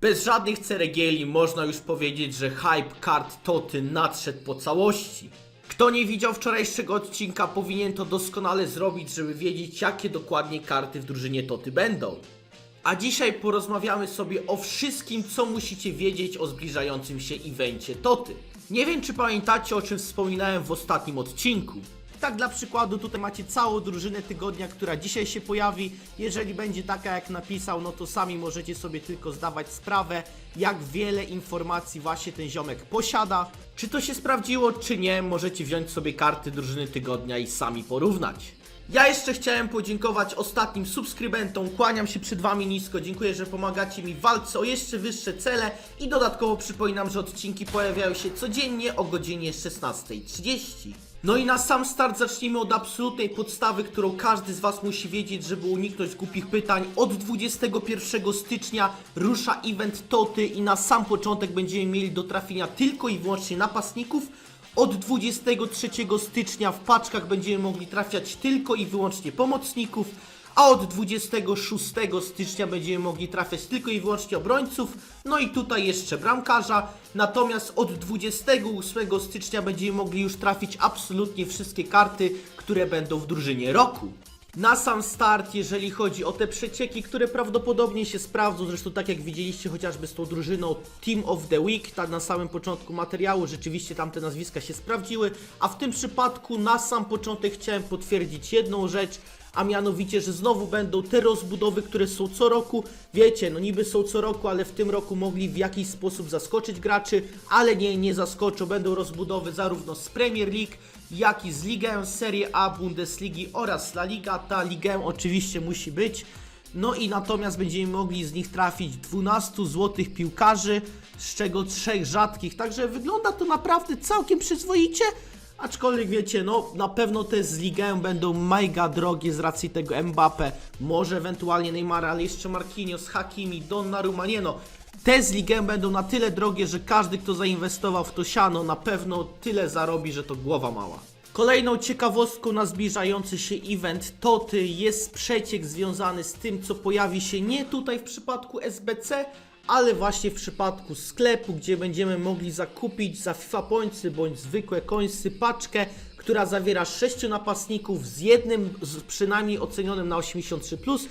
Bez żadnych ceregieli można już powiedzieć, że hype kart Toty nadszedł po całości. Kto nie widział wczorajszego odcinka, powinien to doskonale zrobić, żeby wiedzieć, jakie dokładnie karty w drużynie Toty będą. A dzisiaj porozmawiamy sobie o wszystkim, co musicie wiedzieć o zbliżającym się evencie Toty. Nie wiem, czy pamiętacie, o czym wspominałem w ostatnim odcinku. Tak dla przykładu, tutaj macie całą drużynę tygodnia, która dzisiaj się pojawi. Jeżeli będzie taka, jak napisał, no to sami możecie sobie tylko zdawać sprawę, jak wiele informacji właśnie ten ziomek posiada. Czy to się sprawdziło, czy nie, możecie wziąć sobie karty drużyny tygodnia i sami porównać. Ja jeszcze chciałem podziękować ostatnim subskrybentom, kłaniam się przed Wami nisko, dziękuję, że pomagacie mi w walce o jeszcze wyższe cele i dodatkowo przypominam, że odcinki pojawiają się codziennie o godzinie 16.30. No i na sam start zacznijmy od absolutnej podstawy, którą każdy z Was musi wiedzieć, żeby uniknąć głupich pytań. Od 21 stycznia rusza event Toty i na sam początek będziemy mieli do trafienia tylko i wyłącznie napastników, od 23 stycznia w paczkach będziemy mogli trafiać tylko i wyłącznie pomocników, a od 26 stycznia będziemy mogli trafiać tylko i wyłącznie obrońców, no i tutaj jeszcze bramkarza. Natomiast od 28 stycznia będziemy mogli już trafić absolutnie wszystkie karty, które będą w drużynie roku. Na sam start, jeżeli chodzi o te przecieki, które prawdopodobnie się sprawdzą, zresztą tak jak widzieliście chociażby z tą drużyną Team of the Week, tak na samym początku materiału, rzeczywiście tam te nazwiska się sprawdziły, a w tym przypadku na sam początek chciałem potwierdzić jedną rzecz, a mianowicie, że znowu będą te rozbudowy, które są co roku. Wiecie, no niby są co roku, ale w tym roku mogli w jakiś sposób zaskoczyć graczy, ale nie, nie zaskoczą. Będą rozbudowy zarówno z Premier League, jak i z Ligę, Serie A, Bundesligi oraz La Liga. Ta Ligę oczywiście musi być. No i natomiast będziemy mogli z nich trafić 12 złotych piłkarzy, z czego trzech rzadkich. Także wygląda to naprawdę całkiem przyzwoicie. Aczkolwiek wiecie, no na pewno te z ligę będą mega drogie z racji tego Mbappe, może ewentualnie Neymara, ale jeszcze Marquinhos, Hakimi, Donnarumma, nie no. Te z ligę będą na tyle drogie, że każdy kto zainwestował w to siano na pewno tyle zarobi, że to głowa mała. Kolejną ciekawostką na zbliżający się event Toty jest przeciek związany z tym, co pojawi się nie tutaj w przypadku SBC, ale właśnie w przypadku sklepu, gdzie będziemy mogli zakupić za FIFA Pointsy bądź zwykłe coinsy paczkę, która zawiera 6 napastników z jednym z przynajmniej ocenionym na 83+,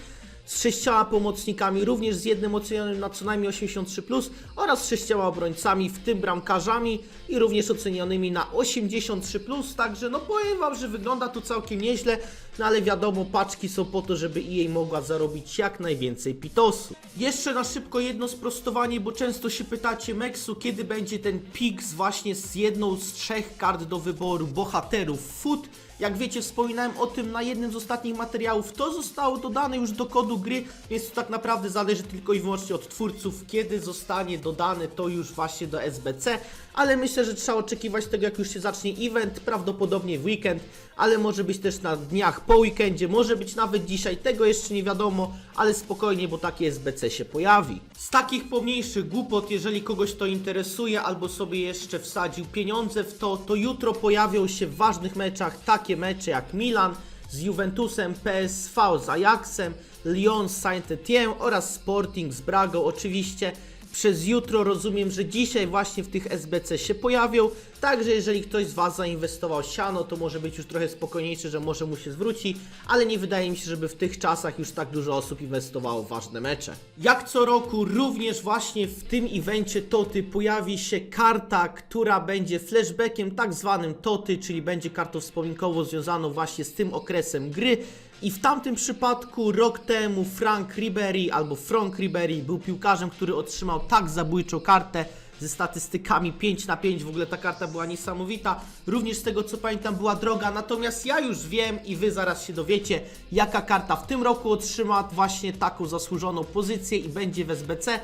z sześcioma pomocnikami, również z jednym ocenionym na co najmniej 83+, oraz sześcioma obrońcami, w tym bramkarzami i również ocenionymi na 83+, także no powiem Wam, że wygląda to całkiem nieźle, no ale wiadomo, paczki są po to, żeby EA mogła zarobić jak najwięcej pitosu. Jeszcze na szybko jedno sprostowanie, bo często się pytacie Meksu, kiedy będzie ten pik z właśnie z jedną z trzech kart do wyboru bohaterów foot. Jak wiecie, wspominałem o tym na jednym z ostatnich materiałów. To zostało dodane już do kodu gry, więc to tak naprawdę zależy tylko i wyłącznie od twórców, kiedy zostanie dodane to już właśnie do SBC. Ale myślę, że trzeba oczekiwać tego, jak już się zacznie event, prawdopodobnie w weekend, ale może być też na dniach po weekendzie, może być nawet dzisiaj, tego jeszcze nie wiadomo, ale spokojnie, bo takie SBC się pojawi. Z takich pomniejszych głupot, jeżeli kogoś to interesuje, albo sobie jeszcze wsadził pieniądze w to, to jutro pojawią się w ważnych meczach takie mecze jak Milan z Juventusem, PSV z Ajaxem, Lyon z Saint-Étienne oraz Sporting z Bragą oczywiście. Przez jutro rozumiem, że dzisiaj właśnie w tych SBC się pojawią, także jeżeli ktoś z Was zainwestował siano, to może być już trochę spokojniejszy, że może mu się zwróci, ale nie wydaje mi się, żeby w tych czasach już tak dużo osób inwestowało w ważne mecze. Jak co roku, również właśnie w tym evencie Toty pojawi się karta, która będzie flashbackiem tak zwanym Toty, czyli będzie kartą wspominkową związaną właśnie z tym okresem gry. I w tamtym przypadku rok temu Frank Ribery albo Frank Ribery był piłkarzem, który otrzymał tak zabójczą kartę ze statystykami 5 na 5. W ogóle ta karta była niesamowita. Również z tego co pamiętam była droga. Natomiast ja już wiem i wy zaraz się dowiecie, jaka karta w tym roku otrzyma właśnie taką zasłużoną pozycję i będzie w SBC.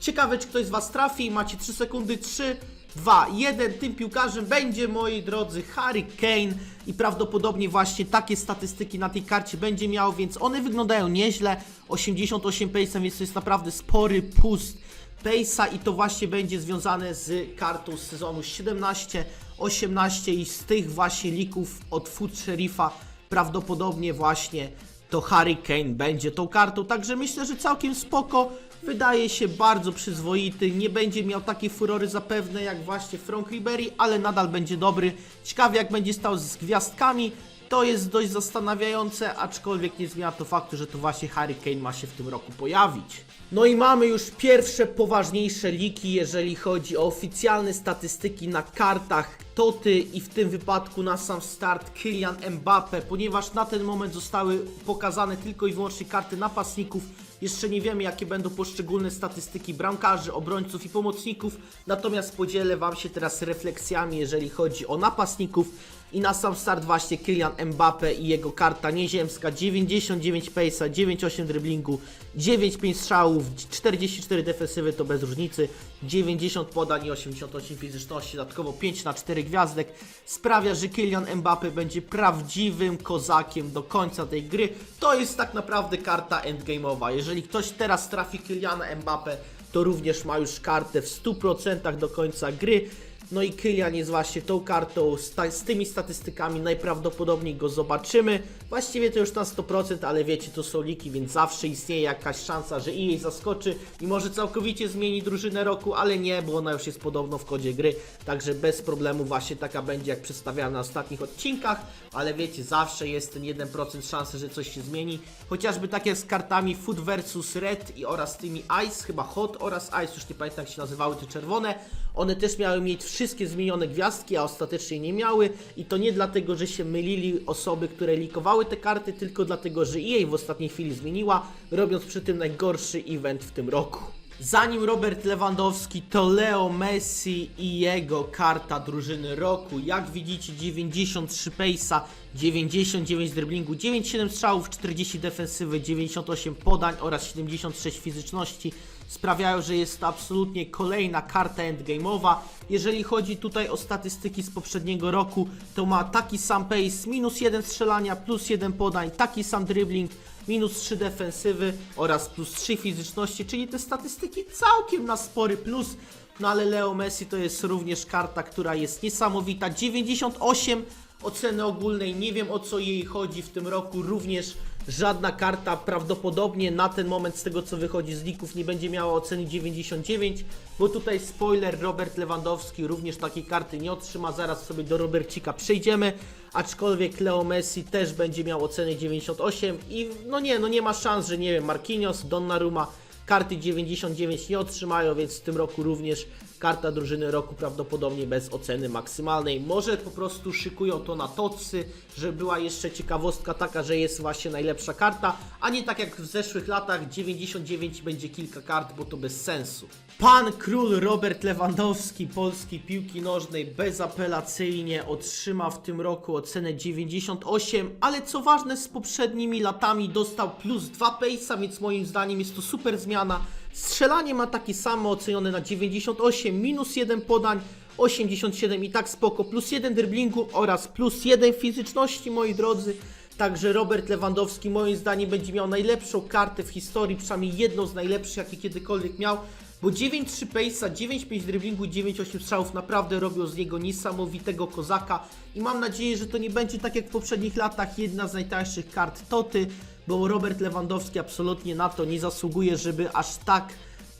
Ciekawe, czy ktoś z Was trafi. Macie 3 sekundy. 3, 2, 1. Tym piłkarzem będzie, moi drodzy, Harry Kane. I prawdopodobnie właśnie takie statystyki na tej karcie będzie miał, więc one wyglądają nieźle. 88 pace'em, więc to jest naprawdę spory pust pace'a i to właśnie będzie związane z kartą z sezonu 17, 18 i z tych właśnie lików od Food Sheriffa prawdopodobnie właśnie to Harry Kane będzie tą kartą, także myślę, że całkiem spoko. Wydaje się bardzo przyzwoity, nie będzie miał takiej furory zapewne jak właśnie Frank Ribery, ale nadal będzie dobry. Ciekawie jak będzie stał z gwiazdkami, to jest dość zastanawiające, aczkolwiek nie zmienia to faktu, że to właśnie Harry Kane ma się w tym roku pojawić. No i mamy już pierwsze poważniejsze liki, jeżeli chodzi o oficjalne statystyki na kartach Toty i w tym wypadku na sam start Kylian Mbappe, ponieważ na ten moment zostały pokazane tylko i wyłącznie karty napastników. Jeszcze nie wiemy, jakie będą poszczególne statystyki bramkarzy, obrońców i pomocników, natomiast podzielę Wam się teraz refleksjami, jeżeli chodzi o napastników. I na sam start właśnie Kylian Mbappe i jego karta nieziemska 99 pace'a, 98 driblingu, 95 strzałów, 44 defensywy to bez różnicy, 90 podań i 88 fizyczności, dodatkowo 5 na 4 gwiazdek sprawia, że Kylian Mbappe będzie prawdziwym kozakiem do końca tej gry. To jest tak naprawdę karta endgame'owa. Jeżeli ktoś teraz trafi Kyliana Mbappe, to również ma już kartę w 100% do końca gry. No i Kylian jest właśnie tą kartą, z, ta, z tymi statystykami najprawdopodobniej go zobaczymy. Właściwie to już na 100%, ale wiecie, to są liki, więc zawsze istnieje jakaś szansa, że i jej zaskoczy i może całkowicie zmieni drużynę roku, ale nie, bo ona już jest podobno w kodzie gry, także bez problemu właśnie taka będzie jak przedstawiana na ostatnich odcinkach, ale wiecie, zawsze jest ten 1% szansy, że coś się zmieni, chociażby tak jak z kartami Food vs Red i oraz tymi Ice, chyba Hot oraz Ice, już nie pamiętam jak się nazywały te czerwone, one też miały mieć wszystkie zmienione gwiazdki, a ostatecznie nie miały i to nie dlatego, że się mylili osoby, które likowały te karty, tylko dlatego, że EA w ostatniej chwili zmieniła, robiąc przy tym najgorszy event w tym roku. Zanim Robert Lewandowski, to Leo Messi i jego karta drużyny roku. Jak widzicie 93 pace'a, 99 driblingu, 97 strzałów, 40 defensywy, 98 podań oraz 76 fizyczności sprawiają, że jest to absolutnie kolejna karta endgame'owa. Jeżeli chodzi tutaj o statystyki z poprzedniego roku, to ma taki sam pace, minus 1 strzelania, plus 1 podań, taki sam dribbling, minus 3 defensywy oraz plus 3 fizyczności, czyli te statystyki całkiem na spory plus. No ale Leo Messi to jest również karta, która jest niesamowita. 98 oceny ogólnej, nie wiem o co jej chodzi w tym roku, również żadna karta prawdopodobnie na ten moment z tego co wychodzi z lików nie będzie miała oceny 99, bo tutaj spoiler, Robert Lewandowski również takiej karty nie otrzyma, zaraz sobie do Robercika przejdziemy, aczkolwiek Leo Messi też będzie miał ocenę 98 i no nie, no nie ma szans, że nie wiem, Marquinhos, Donnarumma karty 99 nie otrzymają, więc w tym roku również karta drużyny roku prawdopodobnie bez oceny maksymalnej. Może po prostu szykują to na tocy, że była jeszcze ciekawostka taka, że jest właśnie najlepsza karta, a nie tak jak w zeszłych latach 99 będzie kilka kart, bo to bez sensu. Pan król Robert Lewandowski polskiej piłki nożnej bezapelacyjnie otrzyma w tym roku ocenę 98, ale co ważne z poprzednimi latami dostał plus 2 pace'a, więc moim zdaniem jest to super zmiana. Strzelanie ma takie samo ocenione na 98, minus 1 podań, 87 i tak spoko, plus 1 driblingu oraz plus 1 fizyczności, moi drodzy. Także Robert Lewandowski moim zdaniem będzie miał najlepszą kartę w historii, przynajmniej jedną z najlepszych, jakie kiedykolwiek miał. Bo 9-3 pace'a, 9-5 driblingu, 9-8 strzałów naprawdę robią z niego niesamowitego kozaka i mam nadzieję, że to nie będzie tak jak w poprzednich latach jedna z najtańszych kart Toty, bo Robert Lewandowski absolutnie na to nie zasługuje, żeby aż tak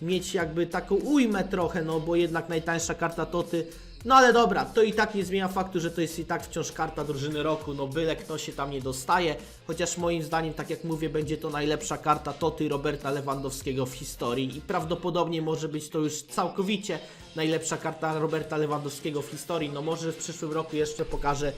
mieć jakby taką ujmę trochę, no bo jednak najtańsza karta Toty no ale dobra, to i tak nie zmienia faktu, że to jest i tak wciąż karta drużyny roku, no byle kto się tam nie dostaje, chociaż moim zdaniem, tak jak mówię, będzie to najlepsza karta Toty Roberta Lewandowskiego w historii. I prawdopodobnie może być to już całkowicie najlepsza karta Roberta Lewandowskiego w historii, no może w przyszłym roku jeszcze pokaże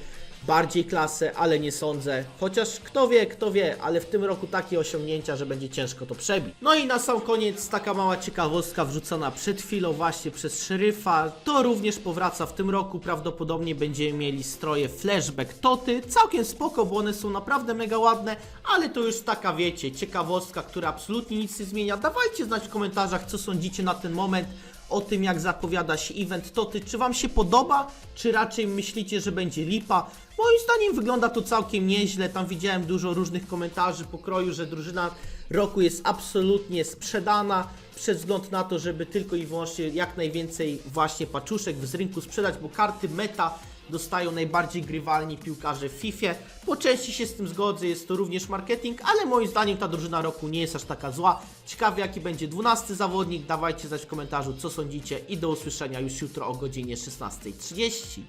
bardziej klasę, ale nie sądzę. Chociaż kto wie, kto wie, ale w tym roku takie osiągnięcia, że będzie ciężko to przebić. No i na sam koniec taka mała ciekawostka wrzucona przed chwilą właśnie przez szeryfa. To również powraca w tym roku. Prawdopodobnie będziemy mieli stroje flashback Toty. Całkiem spoko, bo one są naprawdę mega ładne, ale to już taka wiecie, ciekawostka, która absolutnie nic nie zmienia. Dawajcie znać w komentarzach, co sądzicie na ten moment o tym, jak zapowiada się event Toty. Czy Wam się podoba, czy raczej myślicie, że będzie lipa? Moim zdaniem wygląda to całkiem nieźle. Tam widziałem dużo różnych komentarzy pokroju, że drużyna roku jest absolutnie sprzedana przez wzgląd na to, żeby tylko i wyłącznie jak najwięcej właśnie paczuszek z rynku sprzedać, bo karty meta dostają najbardziej grywalni piłkarze w FIFA. Po części się z tym zgodzę, jest to również marketing, ale moim zdaniem ta drużyna roku nie jest aż taka zła. Ciekawy jaki będzie 12 zawodnik, dawajcie znać w komentarzu co sądzicie i do usłyszenia już jutro o godzinie 16.30.